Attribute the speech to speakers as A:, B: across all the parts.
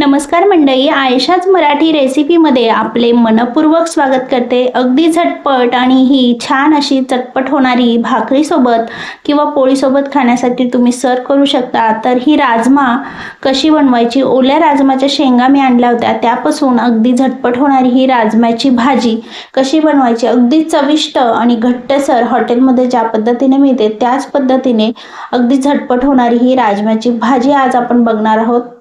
A: नमस्कार मंडळी आयशाच मराठी रेसिपीमध्ये आपले मनपूर्वक स्वागत करते. अगदी झटपट आणि ही छान अशी चटपट होणारी भाकरीसोबत किंवा पोळीसोबत खाण्यासाठी तुम्ही सर्व करू शकता. तर ही राजमा कशी बनवायची? ओल्या राजमाच्या शेंगा मी आणल्या होत्या. त्यापासून अगदी झटपट होणारी ही राजम्याची भाजी कशी बनवायची? अगदी चविष्ट आणि घट्टसर हॉटेलमध्ये ज्या पद्धतीने मिळते त्याच पद्धतीने अगदी झटपट होणारी ही राजम्याची भाजी आज आपण बघणार आहोत.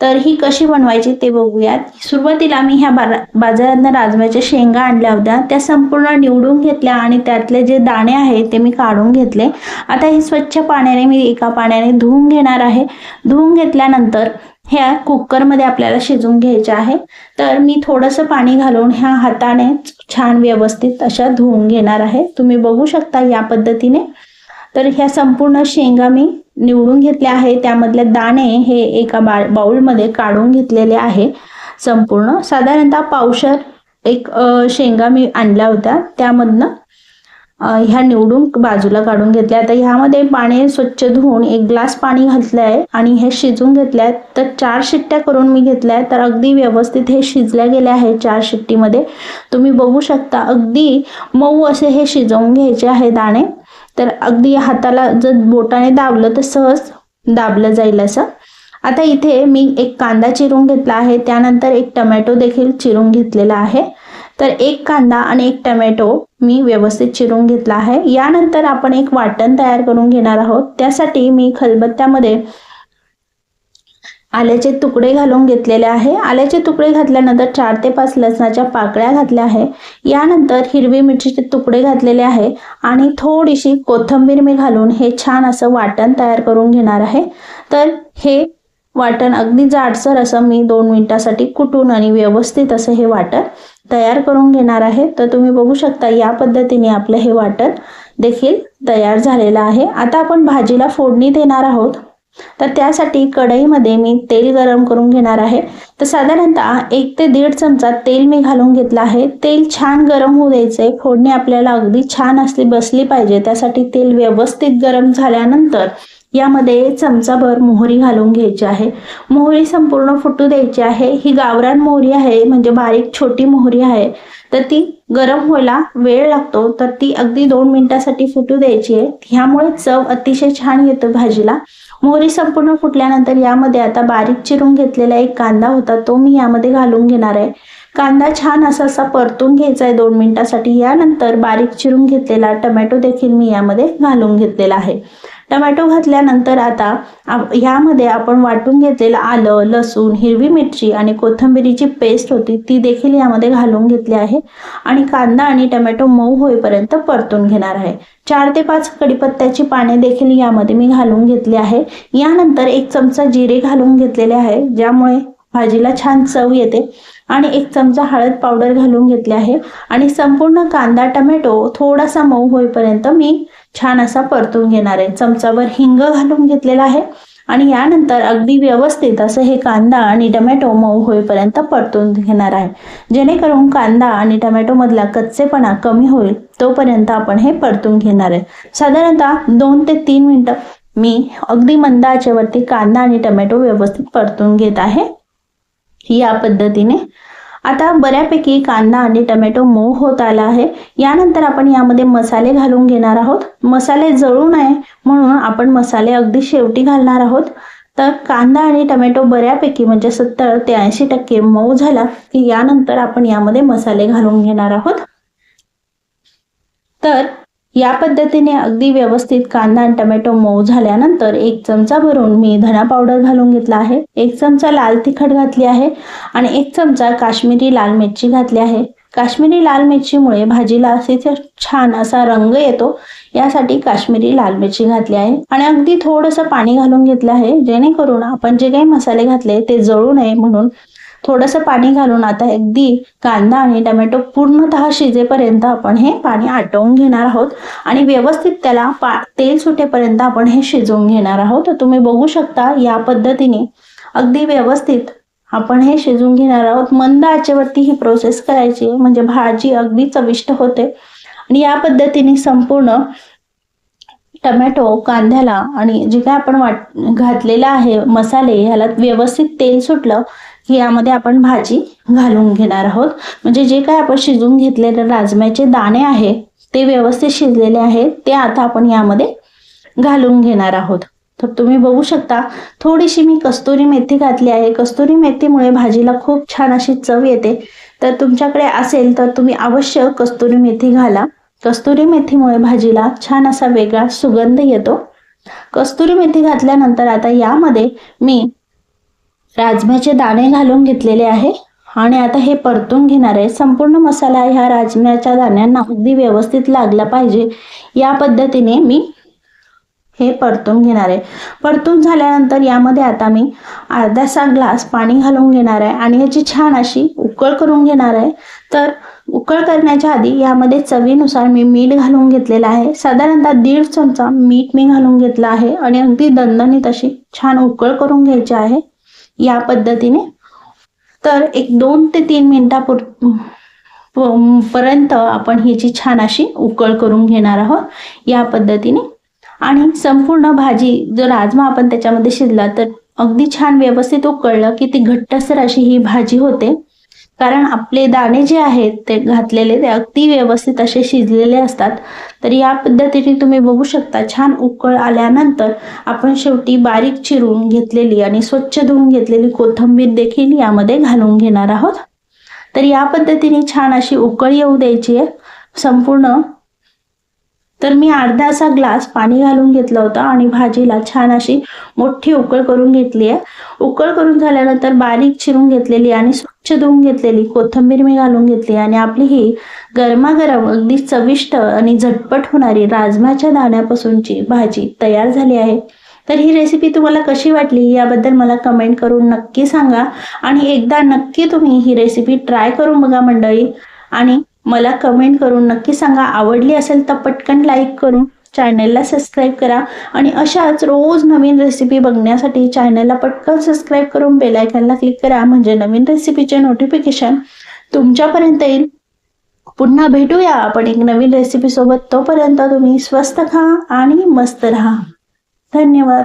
A: तर ही कशी बनवायची ते बघूयात. सुरुवातीला मी ह्या बारा बाजारातनं राजम्याच्या शेंगा आणल्या होत्या. त्या संपूर्ण निवडून घेतल्या आणि त्यातले जे दाणे आहेत ते मी काढून घेतले. आता हे स्वच्छ पाण्याने मी एका पाण्याने धुवून घेणार आहे. धुवून घेतल्यानंतर ह्या कुकरमध्ये आपल्याला शिजवून घ्यायचे आहे. तर मी थोडंसं पाणी घालून ह्या हाताने छान व्यवस्थित अशा धुवून घेणार आहे. तुम्ही बघू शकता या पद्धतीने. तर ह्या संपूर्ण शेंगा मी निवडून घेतल्या आहे त्यामधले दाणे हे एका बा बाउलमध्ये काढून घेतलेले आहे. संपूर्ण साधारणतः पावशर एक शेंगा मी आणल्या होत्या. त्यामधनं ह्या निवडून बाजूला काढून घेतल्या. तर ह्यामध्ये पाणी स्वच्छ धुवून एक ग्लास पाणी घातलं आहे आणि हे शिजून घेतले आहेत तर चार शिट्ट्या करून मी घेतल्या आहेत. तर अगदी व्यवस्थित हे शिजल्या गेले आहे चार शिट्टीमध्ये. तुम्ही बघू शकता अगदी मऊ असे हे शिजवून घ्यायचे आहे दाणे. तर अगदी हाताला जर बोटाने दाबलं तर सहज दाबलं जाईल असं. आता इथे मी एक कांदा चिरून घेतला आहे. त्यानंतर एक टमॅटो देखील चिरून घेतलेला आहे. तर एक कांदा आणि एक टमॅटो मी व्यवस्थित चिरून घेतला आहे. यानंतर आपण एक वाटण तयार करून घेणार आहोत. त्यासाठी मी खलबत्त्यामध्ये आल्याचे तुकडे घालून घेतलेले आहे. आल्याचे तुकडे घातल्यानंतर चार ते पाच लसणाच्या पाकळ्या घातल्या आहे. यानंतर हिरवी मिरचीचे तुकडे घातलेले आहे आणि थोडीशी कोथिंबीर मी घालून हे छान असं वाटण तयार करून घेणार आहे. तर हे वाटण अगदी जाडसर असं मी दोन मिनिटासाठी कुटून आणि व्यवस्थित असं हे वाटण तयार करून घेणार आहे. तर तुम्ही बघू शकता या पद्धतीने आपलं हे वाटण देखील तयार झालेलं आहे. आता आपण भाजीला फोडणी देणार आहोत. तर त्यासाठी कढईमध्ये मी तेल गरम करून घेणार आहे. तर साधारणतः एक ते दीड चमचा तेल मी घालून घेतलं आहे. तेल छान गरम होऊ द्यायचंय. फोडणी आपल्याला अगदी छान असली बसली पाहिजे. त्यासाठी तेल व्यवस्थित गरम झाल्यानंतर यामध्ये चमचाभर मोहरी घालून घ्यायची आहे. मोहरी संपूर्ण फुटू द्यायची आहे. ही गावरान मोहरी आहे म्हणजे बारीक छोटी मोहरी आहे. तर ती गरम व्हायला वेळ लागतो तर ती अगदी दोन मिनिटासाठी फुटू द्यायची आहे. ह्यामुळे चव अतिशय छान येतो भाजीला. मोहरी संपूर्ण फुटल्यानंतर यामध्ये आता बारीक चिरून घेतलेला एक कांदा होता तो मी यामध्ये घालून घेणार आहे. कांदा छान असा असा परतून घ्यायचा आहे दोन मिनिटासाठी. यानंतर बारीक चिरून घेतलेला टमॅटो देखील मी यामध्ये घालून घेतलेला आहे. टमॅटो घातल्यानंतर आता ह्यामध्ये आपण वाटून घेतलेलं आलं लसूण हिरवी मिरची आणि कोथंबिरीची पेस्ट होती ती देखील यामध्ये घालून घेतली आहे. आणि कांदा आणि टमॅटो मऊ होईपर्यंत परतून घेणार आहे. चार ते पाच कडीपत्त्याची पाने देखील यामध्ये मी घालून घेतली आहे. यानंतर एक चमचा जिरे घालून घेतलेले आहे ज्यामुळे भाजीला छान चव येते. आणि एक चमचा हळद पावडर घालून घेतले आहे. आणि संपूर्ण कांदा टमॅटो थोडासा मऊ होईपर्यंत मी छान असा परतून घेणार आहे. चमचावर हिंग घालून घेतलेला आहे. आणि यानंतर अगदी व्यवस्थित असं हे कांदा आणि टमॅटो मऊ होईपर्यंत परतून घेणार आहे. जेणेकरून कांदा आणि टमॅटो मधला कच्चेपणा कमी होईल तोपर्यंत आपण हे परतून घेणार आहे. साधारणतः दोन ते तीन मिनटं मी अगदी मंद आचेवरती कांदा आणि टमॅटो व्यवस्थित परतून घेत आहे. या पद्धतीने आता बऱ्यापैकी कांदा आणि टमॅटो मऊ होत आला आहे. यानंतर आपण यामध्ये मसाले घालून घेणार आहोत. मसाले जळू नये म्हणून आपण मसाले अगदी शेवटी घालणार आहोत. तर कांदा आणि टमॅटो बऱ्यापैकी म्हणजे सत्तर ते ऐंशी टक्के मऊ झाला की यानंतर आपण यामध्ये मसाले घालून घेणार आहोत. तर या पद्धतीने अगदी व्यवस्थित कांदा आणि टमॅटो मऊ झाल्यानंतर एक चमचा भरून मी धना पावडर घालून घेतला आहे. एक चमचा लाल तिखट घातली आहे आणि एक चमचा काश्मीरी लाल मिरची घातली आहे. काश्मीरी लाल मिरचीमुळे भाजीला असे छान असा रंग येतो यासाठी काश्मीरी लाल मिरची घातली आहे. आणि अगदी थोडंसं पाणी घालून घेतलं आहे जेणेकरून आपण जे काही मसाले घातले ते जळू नये म्हणून थोडंसं पाणी घालून आता अगदी कांदा आणि टमॅटो पूर्णतः शिजेपर्यंत आपण हे पाणी आटवून घेणार आहोत. आणि व्यवस्थित त्याला पा तेल सुटेपर्यंत आपण हे शिजवून घेणार आहोत. तुम्ही बघू शकता या पद्धतीने अगदी व्यवस्थित आपण हे शिजवून घेणार आहोत. मंद आचेवरती ही प्रोसेस करायची म्हणजे भाजी अगदी चविष्ट होते. आणि या पद्धतीने संपूर्ण टमॅटो कांद्याला आणि जे काय आपण वाट घातलेलं आहे मसाले ह्याला व्यवस्थित तेल सुटलं यामध्ये आपण भाजी घालून घेणार आहोत. म्हणजे जे काय आपण शिजवून घेतलेले राजम्याचे दाणे आहे ते व्यवस्थित शिजलेले आहेत ते आता आपण यामध्ये घालून घेणार आहोत. तर तुम्ही बघू शकता थोडीशी मी कस्तुरी मेथी घातली आहे. कस्तुरी मेथीमुळे भाजीला खूप छान अशी चव येते. तर तुमच्याकडे असेल तर तुम्ही अवश्य कस्तुरी मेथी घाला. कस्तुरी मेथीमुळे भाजीला छान असा वेगळा सुगंध येतो. कस्तुरी मेथी घातल्यानंतर आता यामध्ये मी राजम्याचे दाणे घालून घेतलेले आहे आणि आता हे परतून घेणार आहे. संपूर्ण मसाला ह्या राजम्याच्या दाण्यांना अगदी व्यवस्थित लागला पाहिजे. या पद्धतीने मी हे परतून घेणार आहे. परतून झाल्यानंतर यामध्ये आता मी अर्धासा ग्लास पाणी घालून घेणार आहे आणि याची छान अशी उकळ करून घेणार आहे. तर उकळ करण्याच्या आधी यामध्ये चवीनुसार मी मीठ घालून घेतलेलं आहे. साधारणतः दीड चमचा मीठ मी घालून घेतलं आहे आणि अगदी दणदणीत अशी छान उकळ करून घ्यायची आहे. या पद्धतीने. तर एक दोन ते तीन मिनिटापूर पर्यंत आपण ह्याची छान अशी उकळ करून घेणार आहोत या पद्धतीने. आणि संपूर्ण भाजी जर राजमा आपण त्याच्यामध्ये शिजला तर अगदी छान व्यवस्थित उकळलं की ती घट्टसर अशी ही भाजी होते. कारण आपले दाणे जे आहेत ते घातलेले ते अगदी व्यवस्थित असे शिजलेले असतात. तर या पद्धतीने तुम्ही बघू शकता छान उकळ आल्यानंतर आपण शेवटी बारीक चिरून घेतलेली आणि स्वच्छ धुवून घेतलेली कोथिंबीर देखील यामध्ये घालून घेणार आहोत. तर या पद्धतीने छान अशी उकळ येऊ द्यायची आहे. संपूर्ण तर मी अर्धा असा ग्लास पाणी घालून घेतलं होतं आणि भाजीला छान अशी मोठी उकळ करून घेतली आहे. उकळ करून झाल्यानंतर बारीक चिरून घेतलेली आणि स्वच्छ धुवून घेतलेली कोथिंबीर मी घालून घेतली आणि आपली ही गरमागरम अगदी चविष्ट आणि झटपट होणारी राजमाच्या दाण्यापासूनची भाजी तयार झाली आहे. तर ही रेसिपी तुम्हाला कशी वाटली याबद्दल मला कमेंट करून नक्की सांगा आणि एकदा नक्की तुम्ही ही रेसिपी ट्राय करून बघा मंडळी. आणि मला कमेंट करून नक्की सांगा. आवडली असेल तर पटकन लाईक करून चॅनलला सबस्क्राईब करा. आणि अशाच रोज नवीन रेसिपी बघण्यासाठी चॅनलला पटकन सबस्क्राईब करून बेलायकनला क्लिक करा. म्हणजे नवीन रेसिपीचे नोटिफिकेशन तुमच्यापर्यंत येईल. पुन्हा भेटूया. आपण एक नवीन रेसिपी सोबत तोपर्यंत तुम्ही स्वस्त खा आणि मस्त राहा. धन्यवाद.